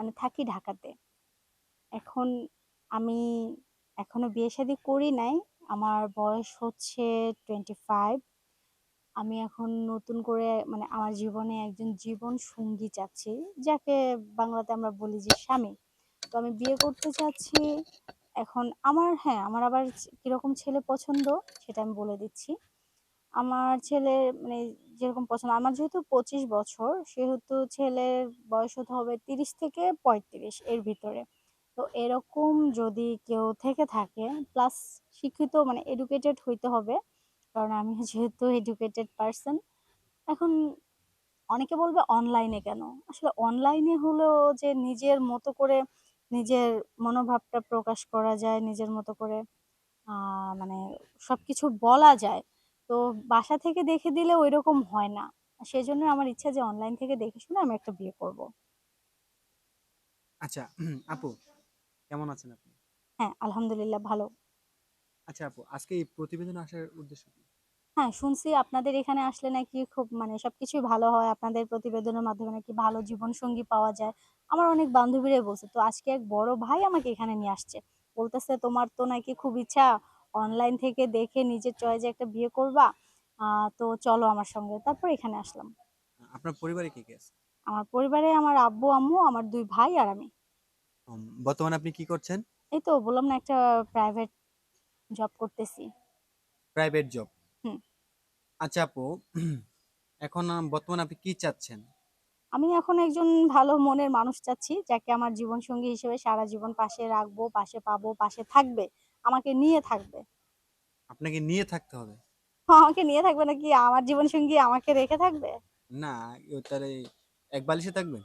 মানে থাকি ঢাকাতে। এখন আমি এখনও বিয়ে-শাদী করি নাই। আমার বয়স হচ্ছে 25 আমি এখন নতুন করে মানে আমার জীবনে একজন জীবন সঙ্গী চাচ্ছি। যাকে বাংলাতে আমরা বলি যে স্বামী। তো আমি বিয়ে করতে চাচ্ছি। এখন আমার হ্যাঁ, আমার আবার কীরকম ছেলে পছন্দ সেটা আমি বলে দিচ্ছি। আমার ছেলে মানে যেরকম পছন্দ আমার যেহেতু ২৫ বছর সেহেতু ছেলের বয়স হতে হবে ৩০ থেকে ৩৫ এর ভিতরে। তো এরকম যদি কেউ থেকে থাকে প্লাস শিক্ষিত মানে এডুকেটেড হইতে হবে। কারণ আমি যেহেতু এডুকেটেড পারসন। এখন অনেকে বলবে অনলাইনে কেন? আসলে অনলাইনে হলেও যে নিজের মতো করে নিজের মনোভাবটা প্রকাশ করা যায়, নিজের মতো করে মানে সবকিছু বলা যায়। তো বাসা থেকে দেখে দিলে ঐরকম হয় না। সেজন্যই আমার ইচ্ছা যে অনলাইন থেকে দেখে শুনে আমি একটা বিয়ে করব। আচ্ছা আপু কেমন আছেন আপনি? হ্যাঁ, আলহামদুলিল্লাহ ভালো। আচ্ছা আপু আজকে এই প্রতিবেদনে আসার উদ্দেশ্য কি? হ্যাঁ, শুনছি আপনাদের এখানে আসলে নাকি খুব মানে সবকিছুই ভালো হয়। আপনাদের প্রতিবেদনের মাধ্যমে নাকি ভালো জীবনসঙ্গী পাওয়া যায়। আমার অনেক বান্ধবীরাই বলছে। তো আজকে এক বড় ভাই আমাকে এখানে নিয়ে আসছে। বলতেছে, "তোমার তো নাকি খুব ইচ্ছা অনলাইন থেকে দেখে নিজের চয়েসে একটা বিয়ে করবা। তো চলো আমার সঙ্গে।" তারপর এখানে আসলাম। আপনার পরিবারে কে, কে আছে? আমার পরিবারে আমার আব্বু, আম্মু, আমার ২ ভাই আর আমি। বর্তমানে আপনি কি করছেন? এই তো বললাম না একটা প্রাইভেট জব করতেছি। Private job. হুম। আচ্ছা আপু এখন বর্তমানে আপনি কি চাচ্ছেন? আমি এখন একজন ভালো মনের মানুষ চাচ্ছি, যাকে আমার জীবন সঙ্গী হিসেবে সারা জীবন পাশে রাখব, পাশে পাবো, পাশে থাকবে। আমাকে নিয়ে থাকবে। আপনাকে নিয়ে থাকতে হবে। আমাকে নিয়ে থাকবে নাকি আমার জীবনসঙ্গী আমাকে রেখে থাকবে? না, তাহলে এক বালিশে থাকবেন?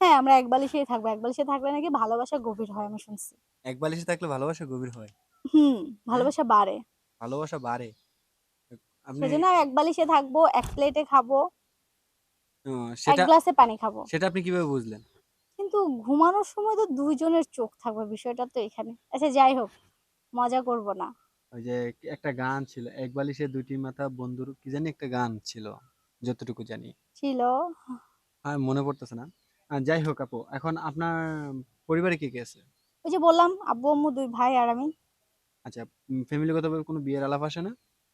হ্যাঁ, আমরা এক বালিশেই থাকব। এক বালিশে থাকলে নাকি ভালোবাসা গভীর হয় আমি শুনছি। এক বালিশে থাকলে ভালোবাসা গভীর হয়। হুম, হ্যাঁ? ভালোবাসা বাড়ে। ভালোবাসা বাড়ে। আপনি সেজন্য এক বালিশে থাকব, এক প্লেটে খাব। এক সেটা গ্লাসে পানি খাব। সেটা আপনি কীভাবে বুঝলেন? কিন্তু ঘুমানোর সময় তো ২ জনের চোখ থাকবে বিষয়টা তো এখানে। আচ্ছা যাই হোক, মজা করব না। ওই যে একটা গান ছিল, 'এক বালিশে দুটি মাথা বন্ধুর' কি জানি একটা গান ছিল, যতটুকু জানি। ছিল। আর মনে পড়তেছে না। যাই হোক আপু, এখন আপনার পরিবারে কে, কে আছে? ওই যে বললাম আব্বু, আম্মু, ২ ভাই আর আমি। আচ্ছা, ফ্যামিলিগতভাবে কোনো বিয়ের আলাপ আসে না?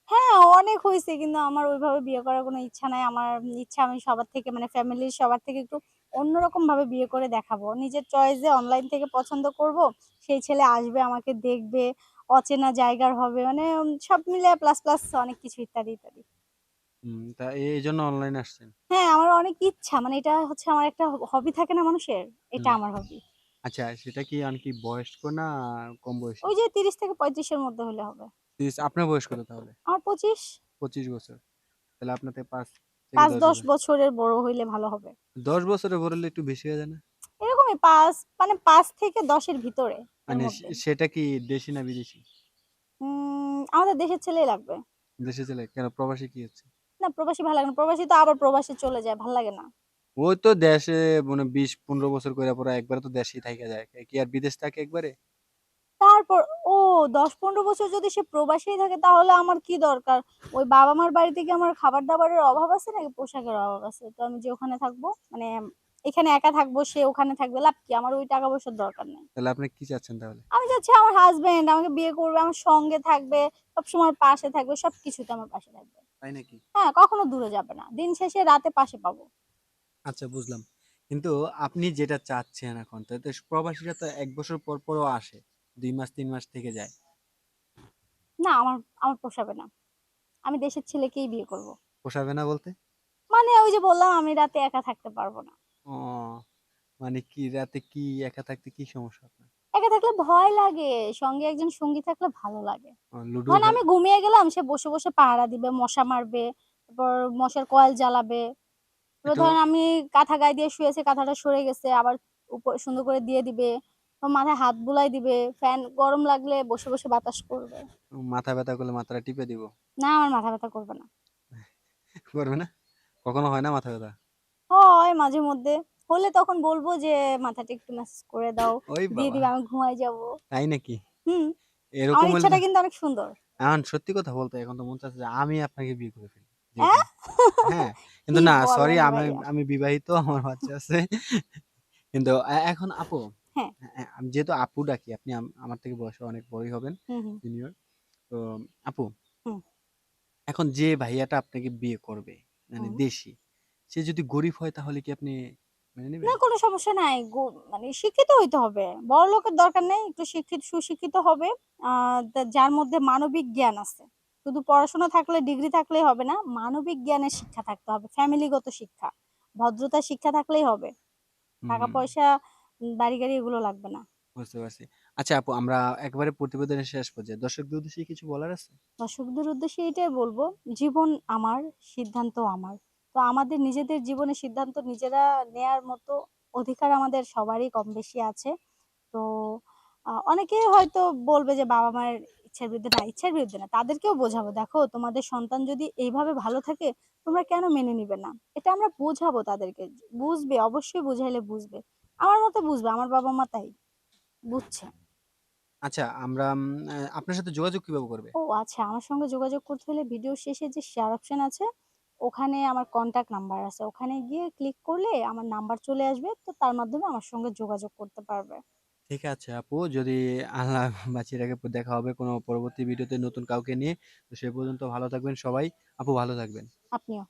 হ্যাঁ, অনেক হয়েছে কিন্তু আমার ওইভাবে বিয়ে করার কোনো ইচ্ছা নাই। আমার ইচ্ছা আমি সবার থেকে মানে ফ্যামিলির সবার থেকে একটু অন্যরকম ভাবে বিয়ে করে দেখাবো। নিজের চয়েসে অনলাইন থেকে পছন্দ করব। সেই ছেলে আসবে, আমাকে দেখবে, অচেনা জায়গার হবে। মানে সব মিলায়ে প্লাস, প্লাস অনেক কিছু ইত্যাদি, ইত্যাদি। হুম, তা এইজন্য অনলাইনে আসছেন? হ্যাঁ, আমার অনেক ইচ্ছা। মানে এটা হচ্ছে আমার একটা হবি থাকে না মানুষের? এটা হুম। আমার হবি। আচ্ছা, সেটা কি আন কি বয়স্ক না কম বয়সী? ওই যে ৩০ থেকে ৩৫ এর মধ্যে হইলে হবে। তিরিশ আপনার বয়স কত তাহলে? আমার ২৫। ২৫ বছর। তাহলে আপনার থেকে ৫ থেকে ১০ ৫-১০ বছর। বছরের বড় হইলে ভালো হবে। ১০ বছরের বড় হলে একটু বেশি হয়ে যায় না? এরকমই ৫ মানে ৫ থেকে ১০ এর ভিতরে, মানে সেটা কি দেশি না বিদেশি? আমাদের দেশের ছেলেই লাগবে। দেশের ছেলে? কেন প্রবাসী কি হচ্ছে? না প্রবাসী ভালো লাগে না। প্রবাসী তো আবার প্রবাসে চলে যায়। ভালো লাগে না। ওই তো দেশে মানে ২০-১৫ বছর কইরা পরে একবারে তো দেশেই থাইকা যায়। কি আর বিদেশ থাকে একবারে? তারপর ও দশ পনেরো বছর যদি সে প্রবাসেই থাকে তাহলে আমার কি দরকার? ওই বাবা-মার বাড়িতে কি আমার খাবার-দাবারের অভাব আছে নাকি পোশাকের অভাব আছে? তো আমি যে ওখানে থাকব মানে এখানে একা থাকব, সে ওখানে থাকবে লাভ কি? আমার ওই টাকা পয়সার দরকার নাই। তাহলে আপনি কি চাচ্ছেন তাহলে? আমি চাচ্ছি আমার হাসব্যান্ড আমাকে বিয়ে করবে, আমার সঙ্গে থাকবে, সবসময় পাশে থাকবে, সবকিছুতে আমার পাশে থাকবে। তাই নাকি? হ্যাঁ, কখনো দূরে যাবে না। দিন শেষে রাতে পাশে পাবো। আচ্ছা বুঝলাম। কিন্তু আপনি যেটা চাচ্ছেন এখন তাতে প্রবাসীরা তো এক বছর পর, পরও আসে। দুই মাস তিন মাস থেকে যায়। না আমার আমার পোষাবে না। আমি দেশের ছেলেকেই বিয়ে করব। পোষাবে না বলতে? মানে ওই যে বললাম আমি রাতে একা থাকতে পারব না। ও মানে কি রাতে কি একা থাকতে কি সমস্যা আপনার? একা থাকলে ভয় লাগে। সঙ্গে একজন সঙ্গী থাকলে ভালো লাগে। ও লুডো ধরেন খে আমি ঘুমিয়ে গেলাম, সে বসে, বসে পাহারা দিবে, মশা মারবে, তারপর মশার কয়েল জ্বালাবে। এবার ধরেন আমি কাঁথা গায়ে দিয়ে শুয়েছি, কাঁথাটা সরে গেছে, আবার উপ সুন্দর করে দিয়ে দিবে। তো মাথায় হাত বুলাই দিবে, ফ্যান গরম লাগলে বসে, বসে বাতাস করবে। মাথা ব্যথা করলে মাথাটা টিপে দিব। না আমার মাথা ব্যথা করবে না। করবে না? কখনো হয় না মাথা ব্যথা? হয় মাঝে মধ্যে। হলে তখন বলব যে মাথাটা একটু ম্যাসাজ করে দাও। দিয়ে দিবে আমি ঘুমায় যাব। তাই নাকি? হুম, এরকম আমার ইচ্ছাটা কিন্তু অনেক সুন্দর। এখন সত্যি কথা বলতে এখন তো মন চাচ্ছে যে আমি আপনাকে বিয়ে করে ফেলি। হ্যাঁ, কিন্তু না সরি আমি আমি বিবাহিত আমার বাচ্চা আছে। কিন্তু এখন আপু হ্যাঁ আমি যেহেতু আপু ডাকি আপনি আমার থেকে বয়সে অনেক বড়ই হবেন হুম তো আপু এখন যে ভাইয়াটা আপনাকে বিয়ে করবে মানে দেশি সে যদি গরিব হয় তাহলে কি আপনি মেনে না কোনো সমস্যা নাই। গো- মানে শিক্ষিত হইতে হবে। বড় লোকের দরকার নেই একটু শিক্ষিত সুশিক্ষিত হবে। আহ তা- যার মধ্যে মানবিক জ্ঞান আছে। শুধু পড়াশোনা থাকলে ডিগ্রি থাকলেই হবে না মানবিক জ্ঞানের শিক্ষা থাকতে হবে ফ্যামিলিগত শিক্ষা। ভদ্রতার শিক্ষা থাকলেই হবে। টাকা হুম। পয়সা উম, বাড়ি গাড়ি এগুলো লাগবে না। বুঝতে পারছি। আচ্ছা আপু আমরা একবারে প্রতিবেদনের শেষ পর্যায়ে। দর্শকদের উদ্দেশ্যে কিছু বলার আছে? দর্শকদের উদ্দেশ্যে এটাই বলব জীবন আমার সিদ্ধান্ত আমার। তো আমাদের নিজেদের জীবনের সিদ্ধান্ত নিজেরা নেয়ার মতো অধিকার আমাদের সবারই কম বেশি আছে। তো অনেকে হয়তো বলবে যে বাবা মায়ের ইচ্ছার বিরুদ্ধে না ইচ্ছার বিরুদ্ধে না তাদেরকেও বোঝাবো। দেখো তোমাদের সন্তান যদি এইভাবে ভালো থাকে তোমরা কেন মেনে নিবে না? এটা আমরা বোঝাবো তাদেরকে। বুঝবে অবশ্যই বুঝাইলে বুঝবে। আমার মতো বুঝবে আমার বাবা মা তাই বুঝছে। আচ্ছা আমরা উম, আহ, আপনার সাথে যোগাযোগ কীভাবে করবে? ও আচ্ছা আমার সঙ্গে যোগাযোগ করতে হলে ভিডিও শেষে যে শেয়ার অপশন আছে ওখানে আমার কন্ট্যাক্ট নাম্বার আছে। ওখানে গিয়ে ক্লিক করলে আমার নাম্বার চলে আসবে তো তার মাধ্যমে আমার সঙ্গে যোগাযোগ করতে পারবে। ঠিক আছে আপু যদি আল্লাহ বাঁচিয়ে রাখে দেখা হবে কোনো পরবর্তী ভিডিওতে নতুন কাউকে নিয়ে তো সে পর্যন্ত ভালো থাকবেন সবাই। আপু ভালো থাকবেন। আপনিও।